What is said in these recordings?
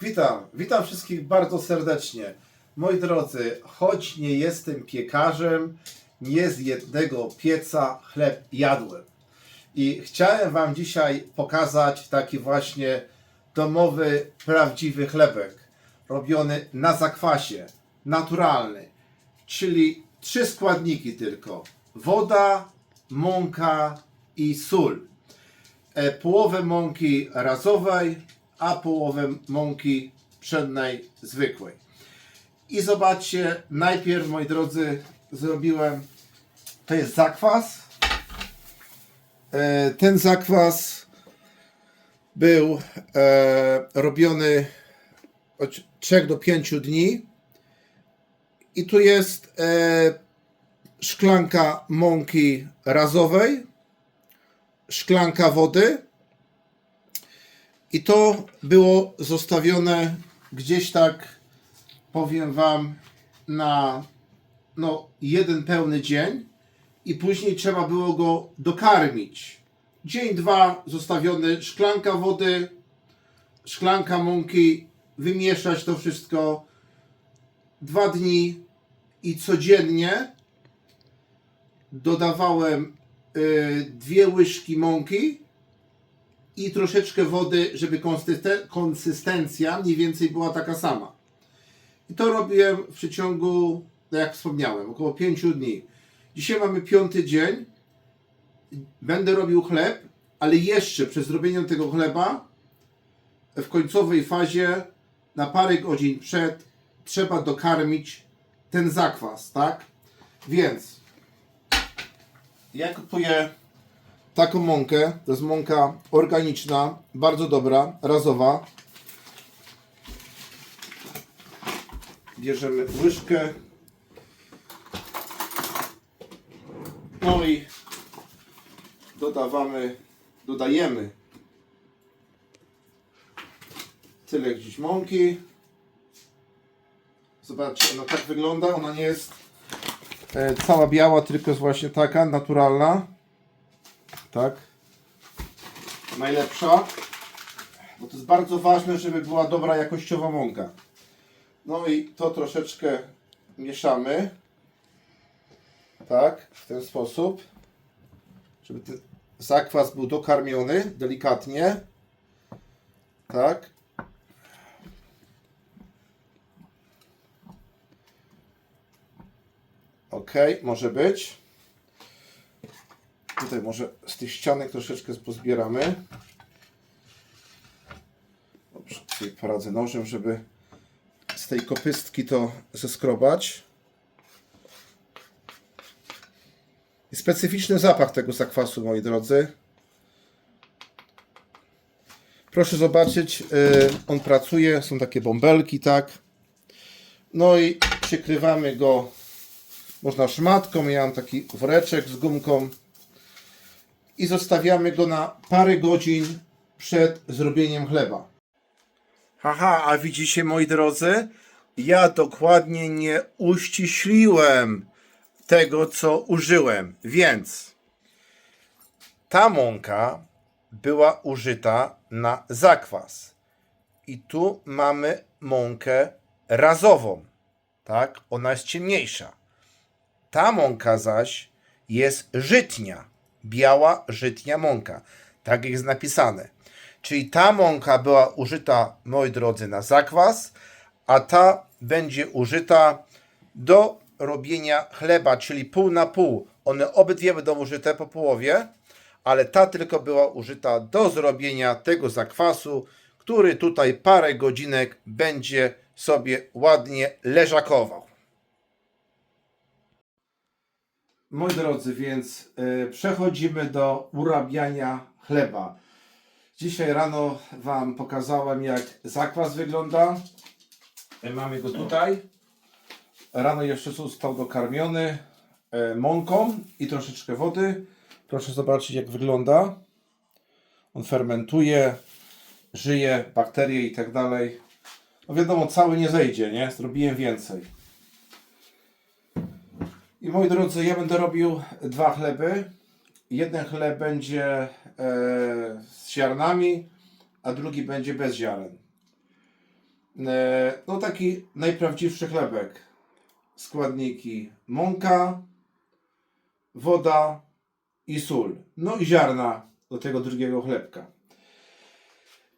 Witam, witam wszystkich bardzo serdecznie. Moi drodzy, choć nie jestem piekarzem, nie z jednego pieca chleb jadłem. I chciałem Wam dzisiaj pokazać taki właśnie domowy, prawdziwy chlebek, robiony na zakwasie, naturalny, czyli trzy składniki tylko: woda, mąka i sól e, połowę mąki razowej, a połowę mąki pszennej zwykłej. I zobaczcie, najpierw moi drodzy, zrobiłem to jest zakwas. E, Ten zakwas był e, robiony od 3 do 5 dni. I tu jest e, szklanka mąki razowej szklanka wody i to było zostawione gdzieś tak, powiem Wam, na no, jeden pełny dzień i później trzeba było go dokarmić. Dzień, dwa zostawiony, szklanka wody, szklanka mąki, wymieszać to wszystko. Dwa dni i codziennie dodawałem y, dwie łyżki mąki i troszeczkę wody, żeby konsyste- konsystencja mniej więcej była taka sama. I to robiłem w przeciągu, no jak wspomniałem, około 5 dni. Dzisiaj mamy piąty dzień. Będę robił chleb, ale jeszcze przed zrobieniem tego chleba w końcowej fazie na parę godzin przed trzeba dokarmić ten zakwas, tak? Więc ja kupuję taką mąkę. To jest mąka organiczna, bardzo dobra, razowa. Bierzemy łyżkę. No i dodawamy, dodajemy tyle gdzieś mąki. Zobaczcie, ona tak wygląda. Ona nie jest e, cała biała, tylko jest właśnie taka naturalna. Tak. Najlepsza. Bo to jest bardzo ważne, żeby była dobra jakościowa mąka. No i to troszeczkę mieszamy. Tak, w ten sposób. Żeby ten zakwas był dokarmiony delikatnie. Tak. Ok, może być. Tutaj może z tych ścianek troszeczkę pozbieramy. Dobrze, sobie poradzę nożem, żeby z tej kopystki to zeskrobać. I specyficzny zapach tego zakwasu, moi drodzy. Proszę zobaczyć, yy, on pracuje, są takie bąbelki, tak. No i przykrywamy go można szmatką, ja mam taki woreczek z gumką i zostawiamy go na parę godzin przed zrobieniem chleba. Haha, a widzicie moi drodzy, ja dokładnie nie uściśliłem tego, co użyłem, więc ta mąka była użyta na zakwas. I tu mamy mąkę razową, tak? Ona jest ciemniejsza. Ta mąka zaś jest żytnia, biała żytnia mąka. Tak jest napisane. Czyli ta mąka była użyta, moi drodzy, na zakwas, a ta będzie użyta do robienia chleba, czyli pół na pół. One obydwie będą użyte po połowie, ale ta tylko była użyta do zrobienia tego zakwasu, który tutaj parę godzinek będzie sobie ładnie leżakował. Moi drodzy, więc y, przechodzimy do urabiania chleba. Dzisiaj rano Wam pokazałem, jak zakwas wygląda. Y, mamy go tutaj. Rano jeszcze został dokarmiony y, mąką i troszeczkę wody. Proszę zobaczyć, jak wygląda. On fermentuje, żyje, bakterie i tak dalej. No wiadomo, cały nie zejdzie, nie? Zrobiłem więcej. I moi drodzy, ja będę robił dwa chleby. Jeden chleb będzie e, z ziarnami, a drugi będzie bez ziaren. E, No taki najprawdziwszy chlebek. Składniki mąka, woda i sól. No i ziarna do tego drugiego chlebka.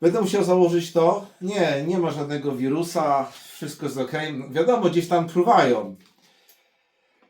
Będę musiał założyć to? Nie, nie ma żadnego wirusa, wszystko jest ok. Wiadomo, gdzieś tam fruwają.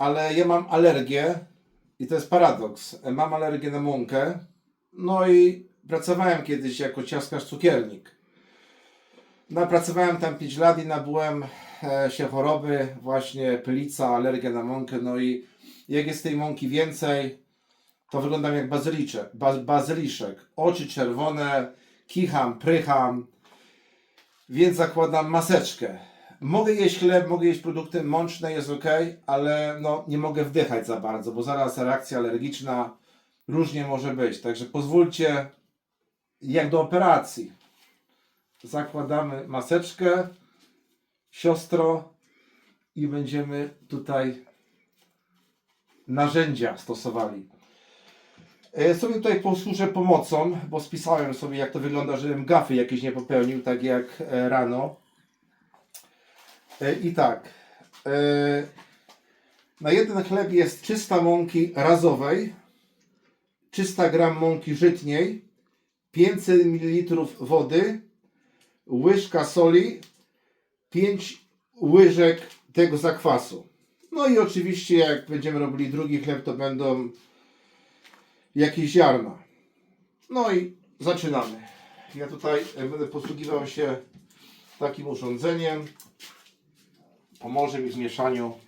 Ale ja mam alergię i to jest paradoks. Mam alergię na mąkę. No i pracowałem kiedyś jako ciaskarz cukiernik. No, pracowałem tam 5 lat i nabyłem e, się choroby, właśnie pylica, alergia na mąkę. No i jak jest tej mąki więcej, to wyglądam jak bazyliczek, ba, bazyliszek. Oczy czerwone, kicham, prycham, więc zakładam maseczkę. Mogę jeść chleb, mogę jeść produkty mączne, jest ok, ale no, nie mogę wdychać za bardzo, bo zaraz reakcja alergiczna różnie może być. Także pozwólcie, jak do operacji. Zakładamy maseczkę, siostro, i będziemy tutaj narzędzia stosowali. E, Sobie tutaj posłużę pomocą, bo spisałem sobie jak to wygląda, żebym gafy jakieś nie popełnił, tak jak e, rano. E, I tak. e, Na jeden chleb jest 300 mąki razowej, 300 gram mąki żytniej, 500 ml wody, łyżka soli, 5 łyżek tego zakwasu. No i oczywiście jak będziemy robili drugi chleb, to będą jakieś ziarna. No i zaczynamy. Ja tutaj e, będę posługiwał się takim urządzeniem. Pomoże mi w mieszaniu.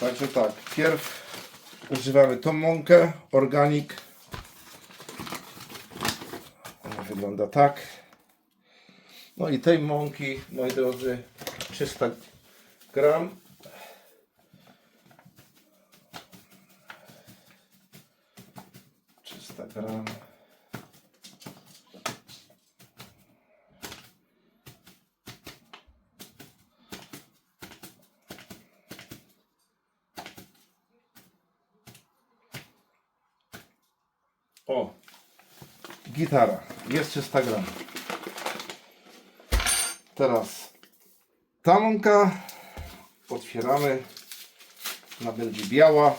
Także tak, pierw używamy tą mąkę, organik. Ona wygląda tak. No i tej mąki, moi drodzy, 300 gram. Gram. O, gitara, jest 300 gram. Teraz ta mąka otwieramy. Ona będzie biała.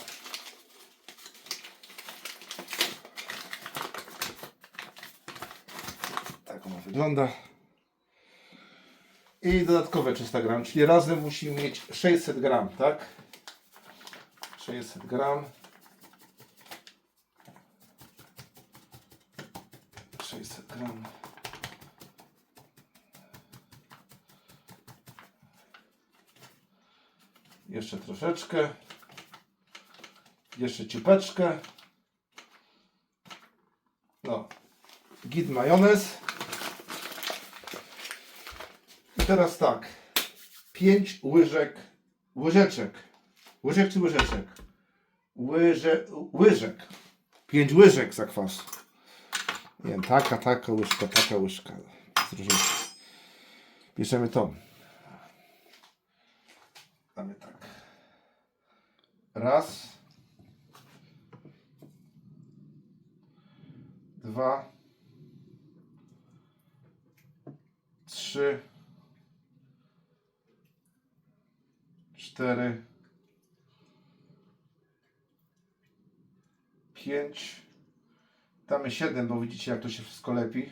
Tak ona wygląda. I dodatkowe 300 gram, czyli razem musimy mieć 600 gram, tak? 600 gram. 600 gram. Jeszcze troszeczkę. Jeszcze ciupeczkę. No. Git majonez. I teraz tak. 5 łyżek. Łyżeczek. Łyżek czy łyżeczek? Łyże, łyżek. 5 łyżek zakwasu. Nie wiem, taka, taka łyżka, taka łyżka. Jest różnica. Bierzemy tą. Damy tak. Raz. Dwa. Trzy. Cztery. Pięć. Damy siedem, bo widzicie jak to się wszystko lepi.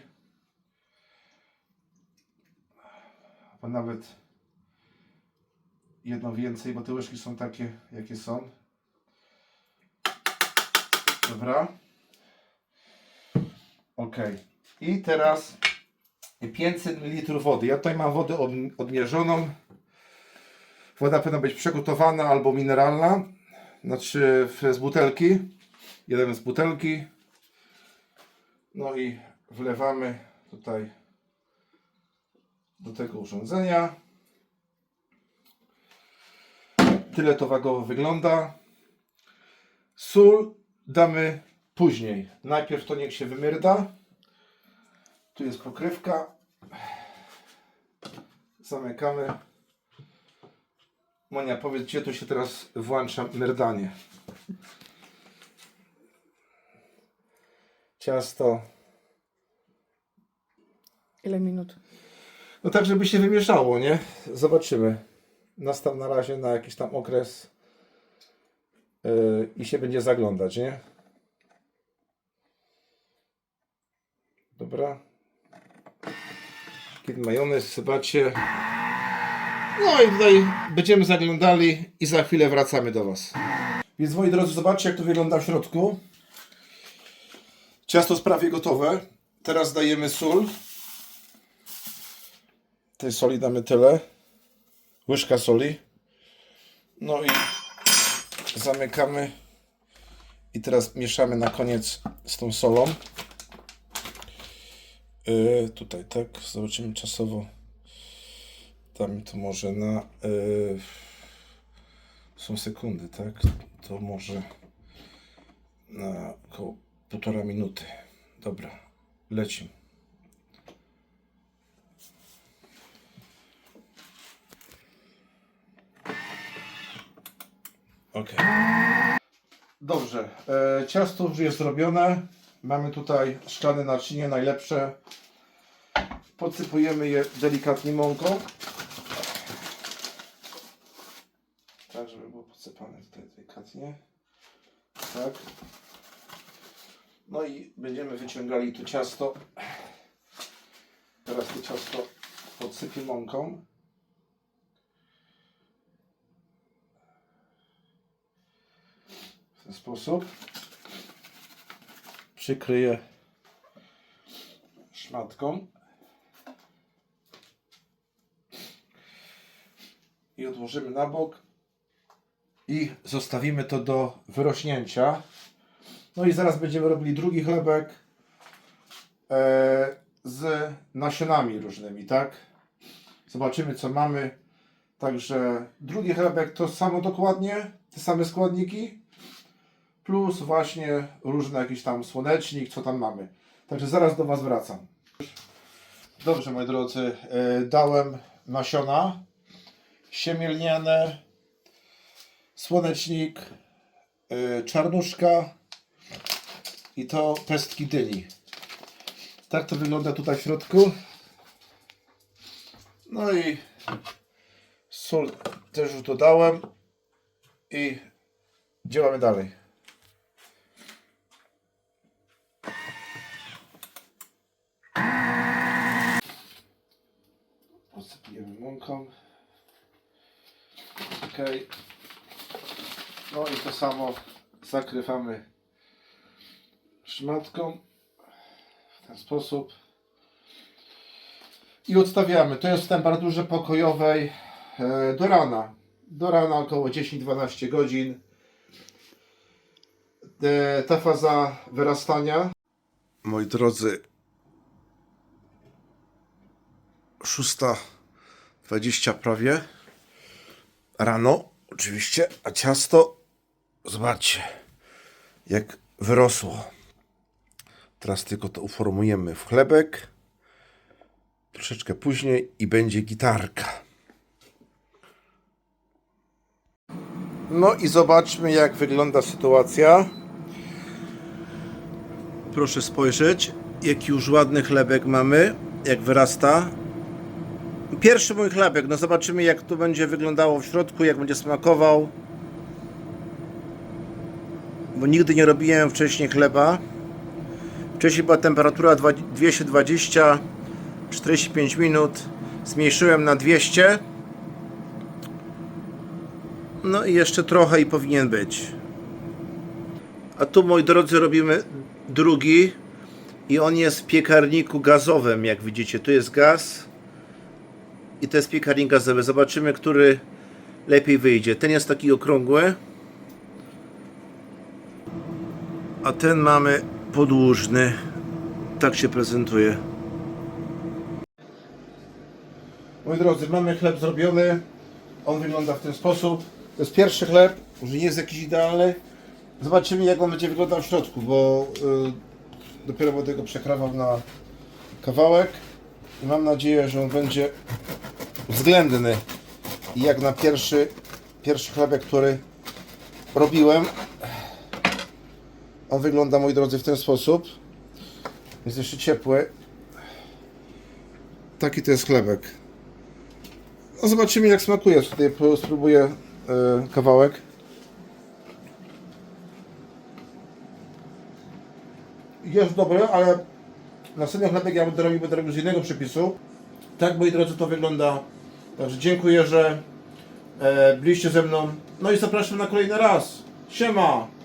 Bo nawet jedno więcej, bo te łyżki są takie, jakie są. Dobra. Ok. I teraz 500 ml wody. Ja tutaj mam wodę od, odmierzoną. Woda powinna być przygotowana albo mineralna. Znaczy z butelki. Jeden z butelki. No i wlewamy tutaj do tego urządzenia. Tyle to wagowo wygląda. Sól damy później. Najpierw to niech się wymyrda. Tu jest pokrywka. Zamykamy. Monia, powiedz, gdzie tu się teraz włącza myrdanie. Ciasto. Ile minut? No tak, żeby się wymieszało, nie? Zobaczymy. Nas tam na razie na jakiś tam okres yy, i się będzie zaglądać, nie? Dobra. Kiedy majonez, zobaczcie. No i tutaj będziemy zaglądali i za chwilę wracamy do Was. Więc moi drodzy, zobaczcie jak to wygląda w środku. Ciasto jest prawie gotowe. Teraz dajemy sól. Tej soli damy tyle. Łyżka soli. No i zamykamy. I teraz mieszamy na koniec z tą solą. Yy, tutaj tak, zobaczymy czasowo. Damy to może na. Yy, są sekundy, tak? To może na około półtora minuty. Dobra, lecimy. Ok. Dobrze, e, ciasto już jest zrobione. Mamy tutaj szklane naczynie, najlepsze. Podsypujemy je delikatnie mąką. Tak, żeby było podsypane tutaj delikatnie. Tak. No i będziemy wyciągali to ciasto. Teraz to ciasto podsypię mąką. W ten sposób. Przykryję szmatką. I odłożymy na bok. I zostawimy to do wyrośnięcia. No i zaraz będziemy robili drugi chlebek e, z nasionami różnymi, tak? Zobaczymy co mamy. Także drugi chlebek to samo dokładnie, te same składniki, plus właśnie różne jakiś tam słonecznik, co tam mamy. Także zaraz do Was wracam. Dobrze, moi drodzy, e, dałem nasiona siemielniane, słonecznik, e, czarnuszka, i to pestki dyni. Tak to wygląda tutaj w środku. No i sól też już dodałem i działamy dalej. Posypujemy mąką. Ok. No i to samo zakrywamy szmatką w ten sposób i odstawiamy. To jest w temperaturze pokojowej e, do rana. Do rana około 10-12 godzin. E, Ta faza wyrastania. Moi drodzy, 6.20 prawie rano, oczywiście, a ciasto, zobaczcie, jak wyrosło. Teraz tylko to uformujemy w chlebek. Troszeczkę później i będzie gitarka. No i zobaczmy jak wygląda sytuacja. Proszę spojrzeć, jaki już ładny chlebek mamy, jak wyrasta. Pierwszy mój chlebek, no zobaczymy jak to będzie wyglądało w środku, jak będzie smakował. Bo nigdy nie robiłem wcześniej chleba. Wcześniej była temperatura dwa- 220 45 minut. Zmniejszyłem na 200. No i jeszcze trochę i powinien być. A tu moi drodzy robimy drugi i on jest w piekarniku gazowym, jak widzicie. Tu jest gaz i to jest piekarnik gazowy. Zobaczymy, który lepiej wyjdzie. Ten jest taki okrągły, a ten mamy podłużny. Tak się prezentuje. Moi drodzy, mamy chleb zrobiony. On wygląda w ten sposób. To jest pierwszy chleb, może nie jest jakiś idealny. Zobaczymy jak on będzie wyglądał w środku, bo y, dopiero będę go przekrawał na kawałek i mam nadzieję, że on będzie względny i jak na pierwszy, pierwszy chlebek, który robiłem. On wygląda, moi drodzy, w ten sposób. Jest jeszcze ciepły. Taki to jest chlebek. No zobaczymy jak smakuje. Tutaj spróbuję e, kawałek. Jest dobry, ale następny chlebek ja będę robił, będę robił z innego przepisu. Tak, moi drodzy, to wygląda. Także dziękuję, że e, byliście ze mną. No i zapraszam na kolejny raz. Siema!